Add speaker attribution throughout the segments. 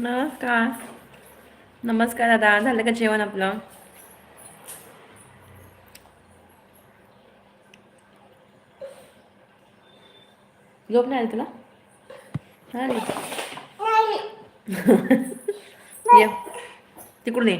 Speaker 1: नमस्कार नमस्कार दादा झालं का जेवण आपलं झोप नाही आली तुला हा रे. ये तिकडून ये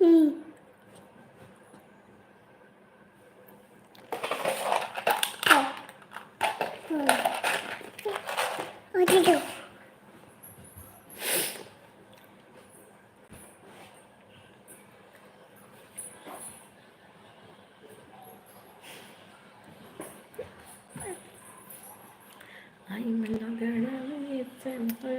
Speaker 1: आई मला गडायचं आई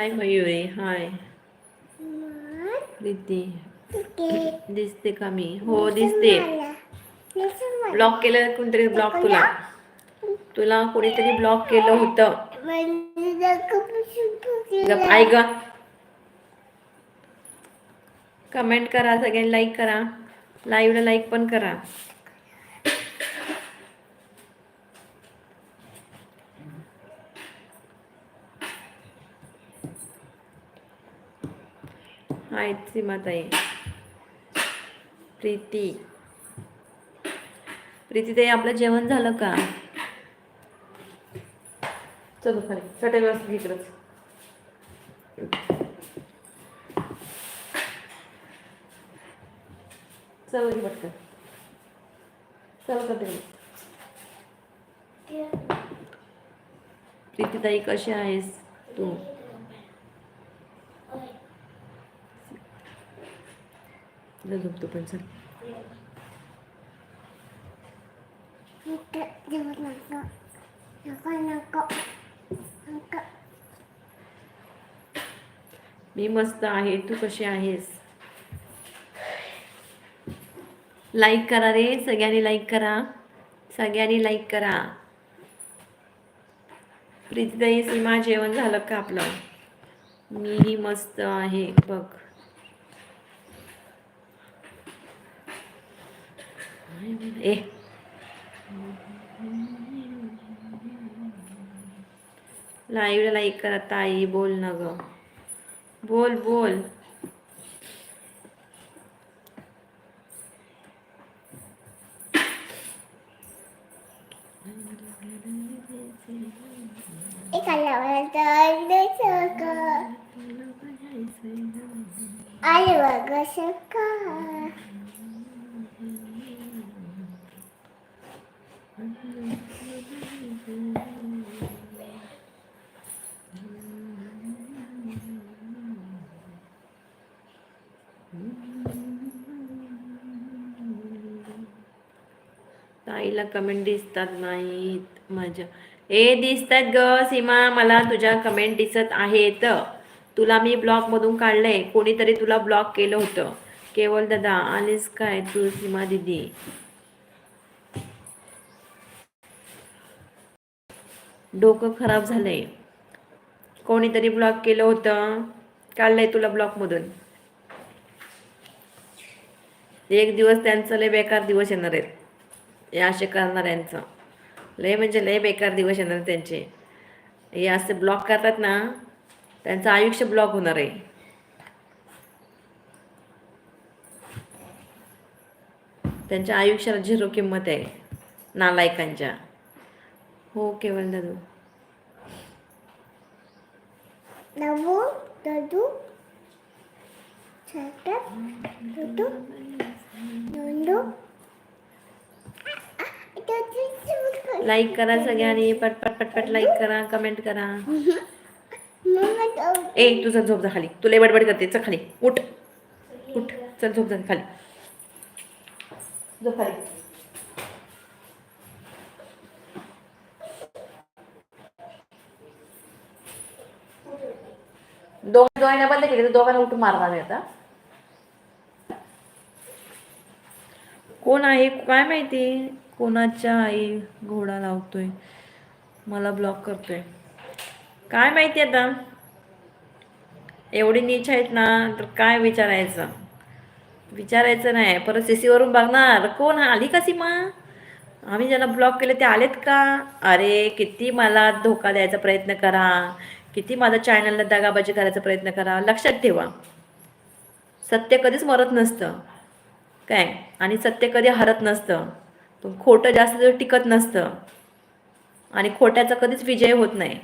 Speaker 1: हाय मयुरी हाय
Speaker 2: Okay.
Speaker 1: दिसते का मी हो दिसते ब्लॉक केलं कोणतरी ब्लॉक तुला? तुला कोणीतरी ब्लॉक केलं होतं. आई ग. कमेंट करा सगळ्यांनी लाईक करा. लाईव्हला लाईक पण करा. हाय सीमाताई प्रीती. प्रीती ताई आपलं जेवण झालं का? चलो खाली चटई व्यवस्थित इकडंच. चल पटकन. चल का प्रीतीताई कशी आहेस तू? तुला झोपतो पण चल. मी मस्त आहे तू कशी आहेस? लाईक करा रे सगळ्यांनी लाईक करा. सगळ्यांनी लाईक करा. प्रीतीताई सीमा जेवण झालं का आपलं? मीही मस्त आहे बघ काय म्हण- ए. लाईव्ह लाईक करा ताई बोल ना ग. बोल बोल.
Speaker 2: एकाला वाजवलं सगळं. आलं बघ
Speaker 1: कमेंट दिसतात नाहीत माझ्या. ए दिसतात ग सीमा. मला तुझ्या कमेंट दिसत आहेत. तुला मी ब्लॉगमधून काढलंय. कोणीतरी तुला ब्लॉक केलं होतं. केवळ दादा आलीस काय तू सीमा दिदी? डोकं खराब झालंय. कोणीतरी ब्लॉक केलं होतं. काढलंय तुला ब्लॉकमधून एक दिवस त्यांचं लय बेकार दिवस येणार आहेत. हे असे करणाऱ्यांचं लय म्हणजे लय बेकार दिवस येणार त्यांचे. हे असे ब्लॉक करतात ना त्यांचं आयुष्य ब्लॉक होणार आहे. त्यांच्या आयुष्याला झिरो किंमत आहे नालायकांच्या. हो केवळ दादू.
Speaker 2: दादू. ददू. दादू
Speaker 1: लाईक करा सगळ्यांनी पटपट पटपट लाईक करा कमेंट करा. ए तुझा झोप जा खाली. तुला बडबड करते. चल खाली. उठ. उठ. चल झोप जा खाली. झोप खाली. दोघ दोघांना बंद केली तर दोघांना उठून मारणार आहे आता. कोण आहे? काय माहिती? कोणाच्या आई घोडा लावतोय? मला ब्लॉक करतोय. काय माहिती आता? एवढी नीच आहेत ना तर काय विचारायचं? विचारायचं नाही. परत सी सीवरून बघणार. कोण आली का सीमा? आम्ही ज्यांना ब्लॉक केले ते आलेत का? अरे किती मला धोका द्यायचा प्रयत्न करा. किती माझ्या चॅनलला दगाबाजी करायचा प्रयत्न करा. लक्षात ठेवा. सत्य कधीच मरत नसतं. काय? आणि सत्य कधी हरत नसतं. पण खोटं जास्त जर टिकत नसतं आणि खोट्याचा कधीच विजय होत नाही.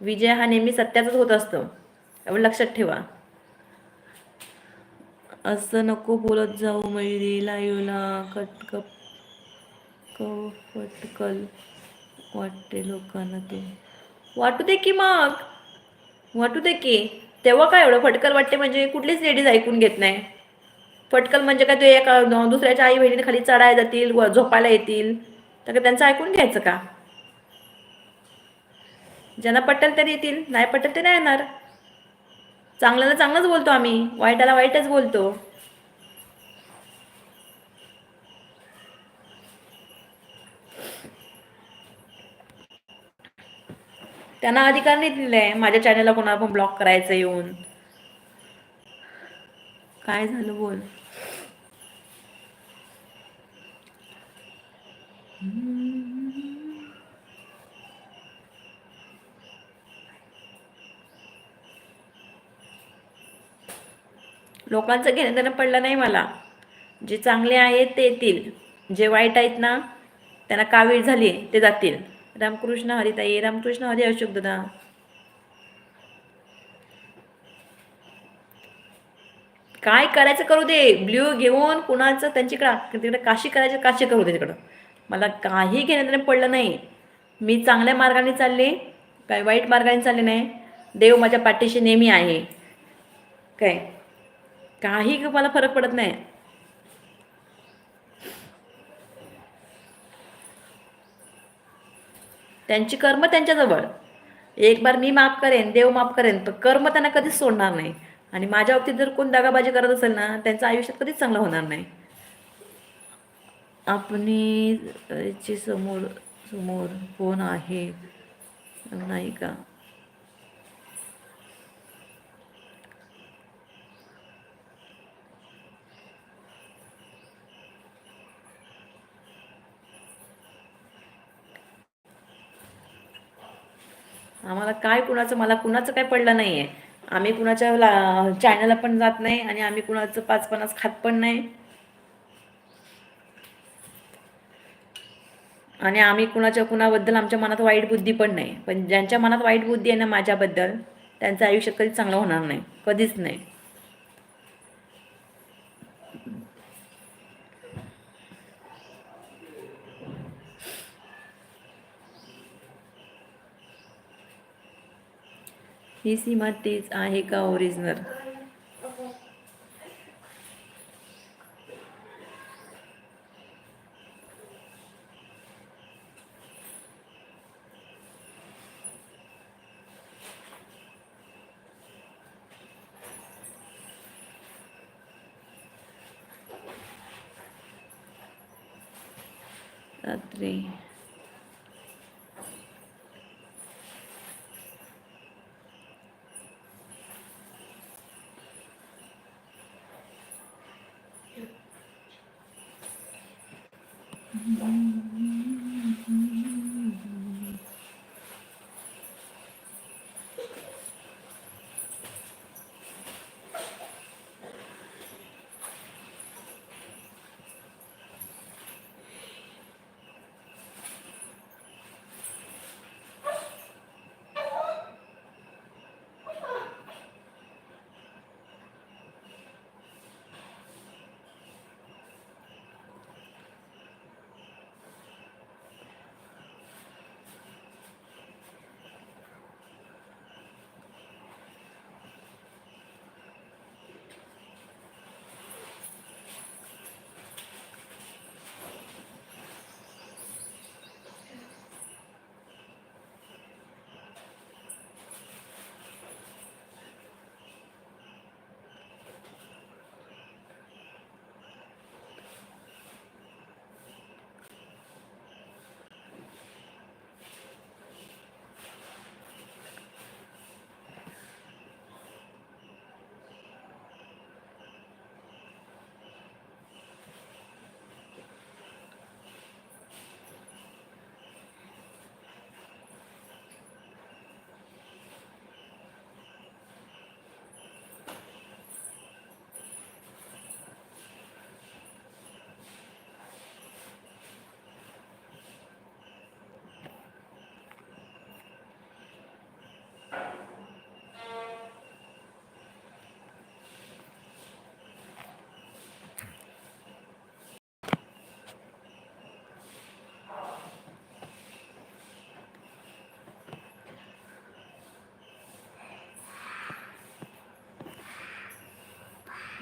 Speaker 1: विजय हा नेहमी सत्याचाच होत असतो. त्यामुळे लक्षात ठेवा. असं नको बोलत जाऊ मैरीला लाईवला कटक कटकल वाटते लोकांना ते. वाटू दे की मग. वाटू दे की. तेव्हा काय एवढं फटकल वाटते म्हणजे कुठलीच लेडीज ऐकून घेत नाही. फटकल म्हणजे काय ते एका दुसऱ्याच्या आई बहिणी खाली चढायला जातील व झोपायला येतील. तर त्यांचं ऐकून घ्यायचं का? ज्यांना पटेल तरी येतील नाही पटेल ते नाही येणार. चांगल्याला चांगलंच बोलतो आम्ही वाईटाला वाईटच बोलतो. त्यांना अधिकार नाही दिलाय माझ्या चॅनलला कोणाला पण ब्लॉक करायचं येऊन. काय झालं बोल. लोकांचं घेणं देणं पडलं नाही मला. जे चांगले आहेत ते येतील. जे वाईट आहेत ना त्यांना कावीळ झाली ते जातील. रामकृष्ण हरिताई रामकृष्ण हरी अशोक दादा काय करायचं करू दे. ब्ल्यू घेऊन कुणाचं त्यांच्याकडं तिकडे काशी करायचं काशी करू दे तिकडं. मला काही घेण्यात पडलं नाही. मी चांगल्या मार्गाने चालले काय वाईट मार्गाने चालले नाही. देव माझ्या पाठीशी नेहमी आहे. काय? काही मला फरक पडत नाही. त्यांची कर्म त्यांच्याजवळ. एक बार मी माफ करेन देव माफ करेन पण कर्म त्यांना कधीच सोडणार नाही. आणि माझ्या बाबतीत जर कोण दगाबाजी करत असेल ना त्यांचं आयुष्यात कधीच चांगलं होणार नाही. आपणेचे समोर समोर कोण आहे? नाही का? आम्हाला काय कुणाचं मला कुणाचं काय पडलं नाही आहे आम्ही कुणाच्या चॅनलला पण जात नाही आणि आम्ही कुणाचं पाच पन्नास खात पण नाही. आणि आम्ही कुणाच्या कुणाबद्दल आमच्या मनात वाईट बुद्धी पण नाही. पण ज्यांच्या मनात वाईट बुद्धी आहे ना माझ्याबद्दल त्यांचं आयुष्य कधीच चांगलं होणार नाही. कधीच नाही. ही सीमा तीच आहे का ओरिजिनल रात्री.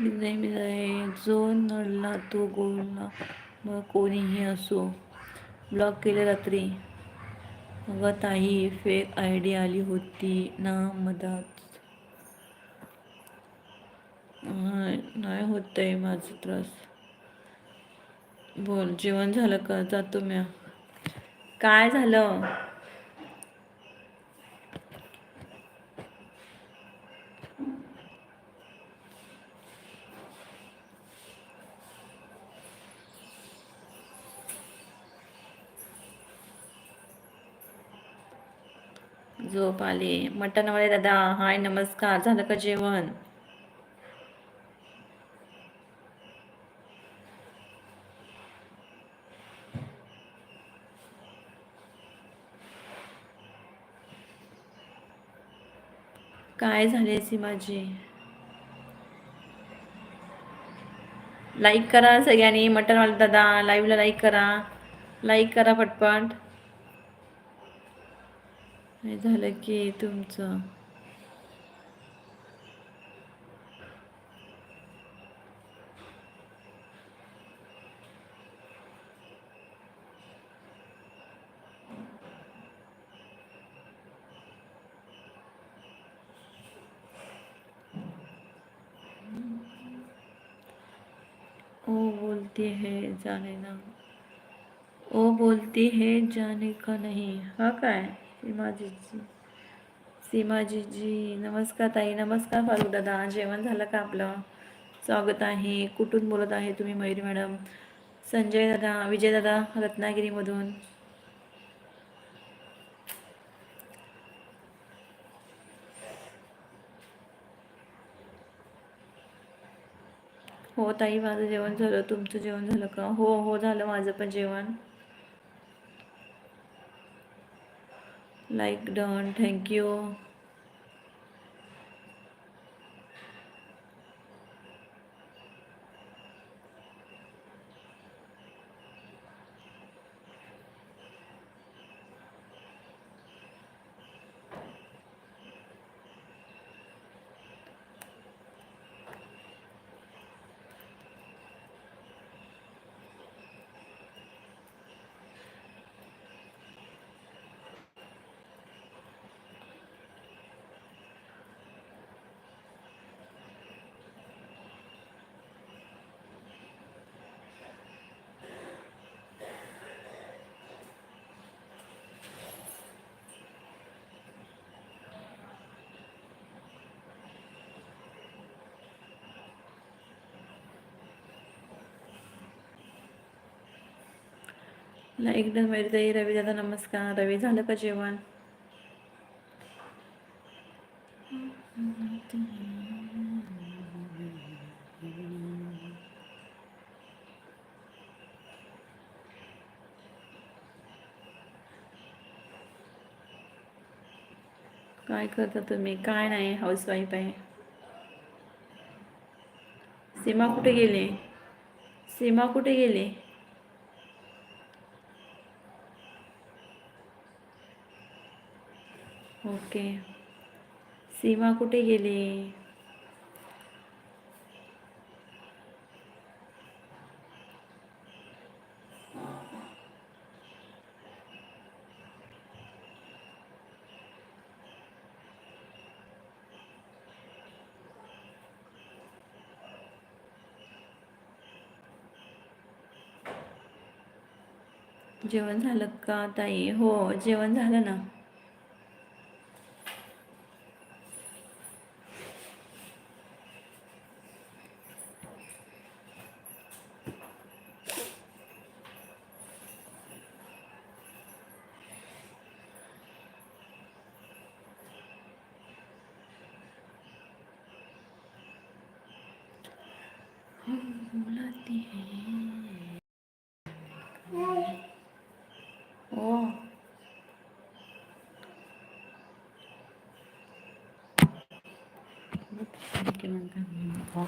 Speaker 1: विजय आहे जो नडला तो गोळला मग कोणीही असो. ब्लॉक केले रात्री. अगं ताई फेक आय डी आली होती ना मधात. नाही नाही होत आहे माझं त्रास. बोल जेवण झालं का? जातो म्या. काय झालं? झोप आली. मटनवाले दादा. हाय नमस्कार. झालं का जेवण? काय झाले माझी? लाईक करा सगळ्यांनी. मटनवाले दादा. लाईव्हला लाईक करा. लाईक करा पटपट. हे ओ बोलती है जाने ना. ओ बोलती है जाने का नहीं. हा काय? सीमाजीजी सीमाजीजी नमस्कार ताई नमस्कार फारुख दादा. जेवण झालं का आपलं? स्वागत आहे. कुठून बोलत आहे तुम्ही मयूर मॅडम? संजय दादा विजय दादा रत्नागिरीमधून. हो ताई माझं जेवण झालं. तुमचं जेवण झालं का? हो हो झालं माझं पण जेवण. Like done thank you like done एकदम रवी दादा नमस्कार. रवी झालं का जेवण? काय करता तुम्ही? काय नाही हाऊसवाईफ आहे. सीमा कुठे गेले? सीमा कुठे गेली? ओके. सीमा कुठे गेली? जेवण झालं का ताई? हो जेवण झालं ना. बुलाती है ओ